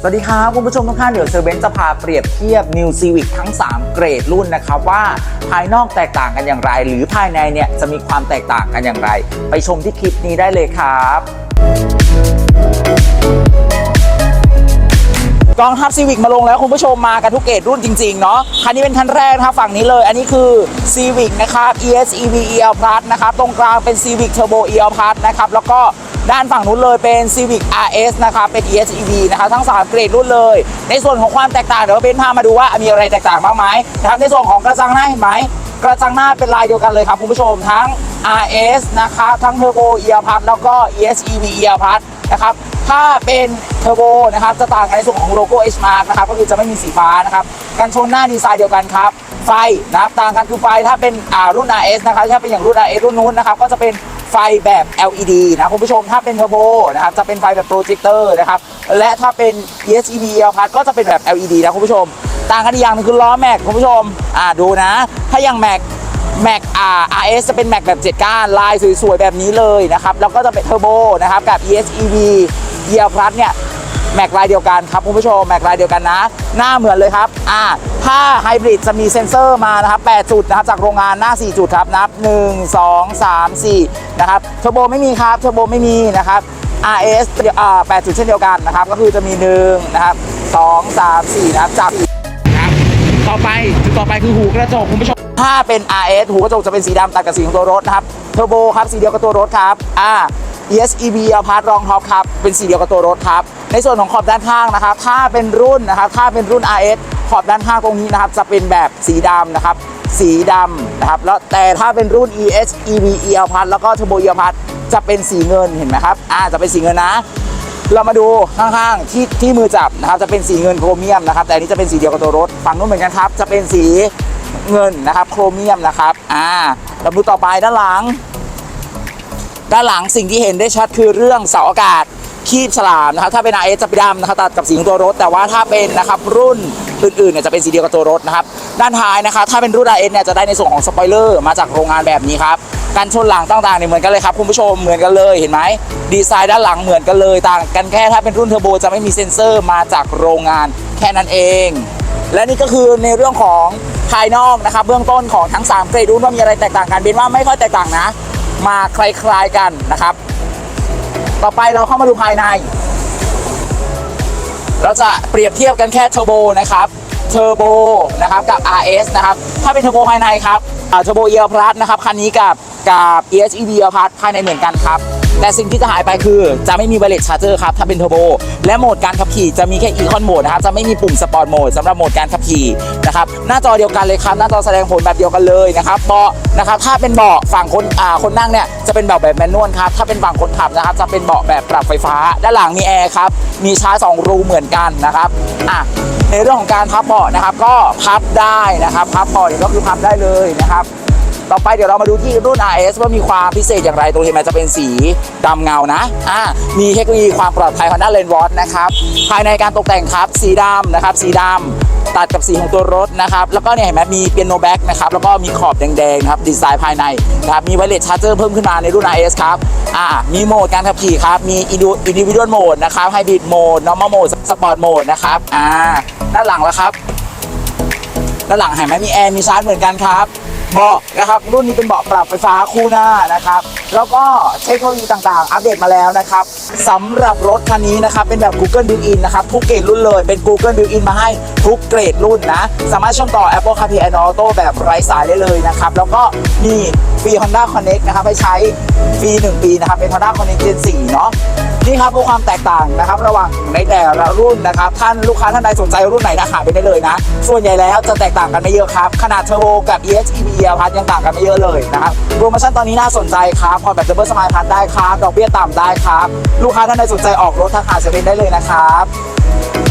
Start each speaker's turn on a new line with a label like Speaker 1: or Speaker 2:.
Speaker 1: สวัสดีครับคุณผู้ชมทุกท่านเดี๋ยวเซอร์เบนจะพาเปรียบเทียบ New Civic ทั้ง 3 เกรดรุ่นนะครับว่าภายนอกแตกต่างกันอย่างไร หรือภายในเนี่ยจะมีความแตกต่างกันอย่างไร ไปชมที่คลิปนี้ได้เลยครับกองทัพซีวิกมาลงแล้วคุณผู้ชมมากันทุกเกรดรุ่นจริง ๆ เนาะคันนี้เป็นคันแรกนะครับฝั่งนี้เลย อันนี้คือ Civic นะครับ ES EV EL Plus นะครับ ตรงกลางเป็น Civic Turbo EL Plus นะครับ แล้วก็ ด้านฝั่งนู้นเลยเป็น Civic RS นะครับเป็น ES EV นะครับทั้ง 3 เกรดรุ่นเลย ในส่วนของความแตกต่างเดี๋ยวเบนพามาดูว่ามีอะไรแตกต่างบ้างไหมนะครับในส่วนของกระจังหน้าเห็นไหมกระจังหน้าเป็นลายเดียวกันเลยครับคุณผู้ชมทั้ง RS นะครับทั้ง Turbo EL Plus แล้วก็ ES EV EL Plus นะครับถ้าเป็นเทอร์โบนะครับจะต่างในส่วนของโลโก้ H Mark นะครับก็คือจะไม่มีสีฟ้านะครับกันชนหน้าดีไซน์เดียวกันครับ ไฟนะครับต่างกันคือไฟถ้าเป็นอ่ารุ่น RS นะครับถ้าเป็นอย่างรุ่น RS รุ่นนู้นนะครับก็จะเป็นไฟแบบ LED นะคุณผู้ชมถ้าเป็นเทอร์โบนะครับจะเป็นไฟแบบโปรเจคเตอร์นะครับและถ้าเป็น ESEV L Plus ก็จะเป็นแบบ LED นะคุณผู้ชม ต่างกันอีกอย่างหนึงคือล้อแม็กคุณผู้ชมอ่าดูนะ ถ้าอย่างแม็กแม็กอ่า RS จะเป็นแม็กแบบ7ก้านลายสวยๆแบบนี้เลยนะครับแล้วก็จะเป็นเทอร์โบนะครับกับ ESEV e l Plus เนี่ย แม็กลายเดียวกันครับคุณผู้ชมแม็กลายเดียวกันนะ หน้าเหมือนเลยครับอ่าถ้าไฮบริดจะมีเซ็นเซอร์มานะครับ8จุดนะครับจากโรงงานหน้า 4 จุดครับนับ 1 2 3 4 นะครับเทอร์โบไม่มีครับเทอร์โบไม่มีนะครับ RS อ่า8จุดเช่นเดียวกันนะครับ ก็คือจะมี1นะครับ2 3 4 นะครับจับครับต่อไปจุดต่อไปคือหูกระจกคุณผู้ชมถ้าเป็น RS หูกระจกจะเป็นสีดำตัดกับสีของตัวรถนะครับเทอร์โบครับสีเดียวกับตัวรถครับอ่า ESEB เอาพาร์ทรองท็อปครับ เป็นสีเดียวกับตัวรถครับ ในส่วนของขอบด้านข้างนะครับ ถ้าเป็นรุ่นนะครับ ถ้าเป็นรุ่น RS ขอบด้านข้างตรงนี้นะครับ จะเป็นแบบสีดำนะครับ สีดำนะครับ แล้วแต่ถ้าเป็นรุ่น ES EV EL Plus แล้วก็ Turbo EL Plus จะเป็นสีเงินเห็นไหมครับ อ่า จะเป็นสีเงินนะ เรามาดูข้างๆที่ที่มือจับนะครับ จะเป็นสีเงินโครเมียมนะครับ แต่อันนี้จะเป็นสีเดียวกับตัวรถ ฝั่งนู้นเหมือนกันครับ จะเป็นสีเงินนะครับ โครเมียมนะครับ อ่าเราดูต่อไปด้านหลัง ด้านหลังสิ่งที่เห็นได้ชัดคือเรื่องเสาอากาศคีบฉลามนะครับถ้าเป็น RS จะเป็นดำนะครับตัดกับสีของตัวรถ แต่ว่าถ้าเป็นนะครับรุ่นอื่นๆเนี่ยจะเป็นสีเดียวกับตัวรถนะครับด้านท้ายนะครับถ้าเป็นรุ่น RS เนี่ยจะได้ในส่วนของสปอยเลอร์มาจากโรงงานแบบนี้ครับการชนหลังต่างๆเนี่ยเหมือนกันเลยครับคุณผู้ชมเหมือนกันเลยเห็นไหมดีไซน์ด้านหลังเหมือนกันเลยต่างกันแค่ถ้าเป็นรุ่นเทอร์โบจะไม่มีเซ็นเซอร์มาจากโรงงานแค่นั้นเอง และนี่ก็คือในเรื่องของภายนอกนะครับเบื้องต้นของทั้ง3เกรดรุ่นว่ามีอะไรแตกต่างกันเบนว่าไม่ค่อยแตกต่างนะ มาคล้ายๆกันนะครับ ต่อไปเราเข้ามาดูภายใน เราจะเปรียบเทียบกันแค่เทอร์โบนะครับเทอร์โบนะครับกับ RS นะครับ ถ้าเป็นเทอร์โบภายในครับเทอร์โบเอลพลัสนะครับคันนี้กับกับ ESEV เอลพลัสภายในเหมือนกันครับ แต่สิ่งที่จะหายไปคือจะไม่มีไวเลสชาร์เจอร์ครับถ้าเป็นเทอร์โบและโหมดการขับขี่จะมีแค่ Econ Mode นะครับจะไม่มีปุ่มสปอร์ตโหมดสำหรับโหมดการขับขี่นะครับหน้าจอเดียวกันเลยครับหน้าจอแสดงผลแบบเดียวกันเลยนะครับเบาะนะครับถ้าเป็นเบาะฝั่งคนอ่าคนนั่งเนี่ยจะเป็นเบาะแบบแมนนวลครับถ้าเป็นฝั่งคนขับนะครับจะเป็นเบาะแบบปรับไฟฟ้า ด้านหลังมีแอร์ครับมีชาร์จสองรูเหมือนกันนะครับอะในเรื่องของการพับเบาะนะครับก็พับได้นะครับพับเบาะเนี่ยก็คือพับได้เลยนะครับ ต่อไปเดี๋ยวเรามาดูที่รุ่น RS ว่ามีความพิเศษอย่างไรตรงนี้มันจะเป็นสีดำเงานะอ่ามีเทคโนโลยีความปลอดภัย Honda Lane Watch นะครับภายในการตกแต่งครับสีดำนะครับสีดำตัดกับสีของตัวรถนะครับ แล้วก็เนี่ยเห็นไหมมีเปียโนแบ็กนะครับ แล้วก็มีขอบแดงๆนะครับ ดีไซน์ภายในนะครับ มีไวเลสชาร์เจอร์เพิ่มขึ้นมาในรุ่น RS ครับ อ่า มีโหมดการขับขี่ครับ มี individual mode นะครับ hybrid mode normal mode sport mode นะครับ อ่า ด้านหลังแล้วครับ ด้านหลังเห็นไหมมีแอร์ มีชาร์จเหมือนกันครับ เบาะนะครับ รุ่นนี้เป็นเบาะปรับไฟฟ้าคู่หน้านะครับแล้วก็เทคโนโลยีต่างๆ อัปเดตมาแล้วนะครับสำหรับรถคันนี้นะครับ เป็นแบบ Google Built-in นะครับ ทุกเกรดรุ่นเลย เป็น Google Built-in มาให้ทุกเกรดรุ่นนะ สามารถเชื่อมต่อ Apple CarPlay and Auto แบบไร้สายได้เลยนะครับ แล้วก็มีฟรี Honda Connect นะครับให้ใช้ฟรี 1 ปีนะครับ เป็น Honda Connect Gen 4 เนาะนี่ครับคือความแตกต่างนะครับระหว่างในแต่ละรุ่นนะครับท่านลูกค้าท่านใดสนใจรุ่นไหนนะหาไปได้เลยนะ ส่วนใหญ่แล้วจะแตกต่างกันไม่เยอะครับ ขนาดเทอร์โบกับ EHEV พัทยังต่างกันไม่เยอะเลยนะครับโปรโมชั่นตอนนี้น่าสนใจครับพอแบบดับเบิลสมายพัทได้ครับ ดอกเบี้ยต่ำได้ครับ ลูกค้าท่านใดสนใจออกรถทางหาเซเว่นได้เลยนะครับ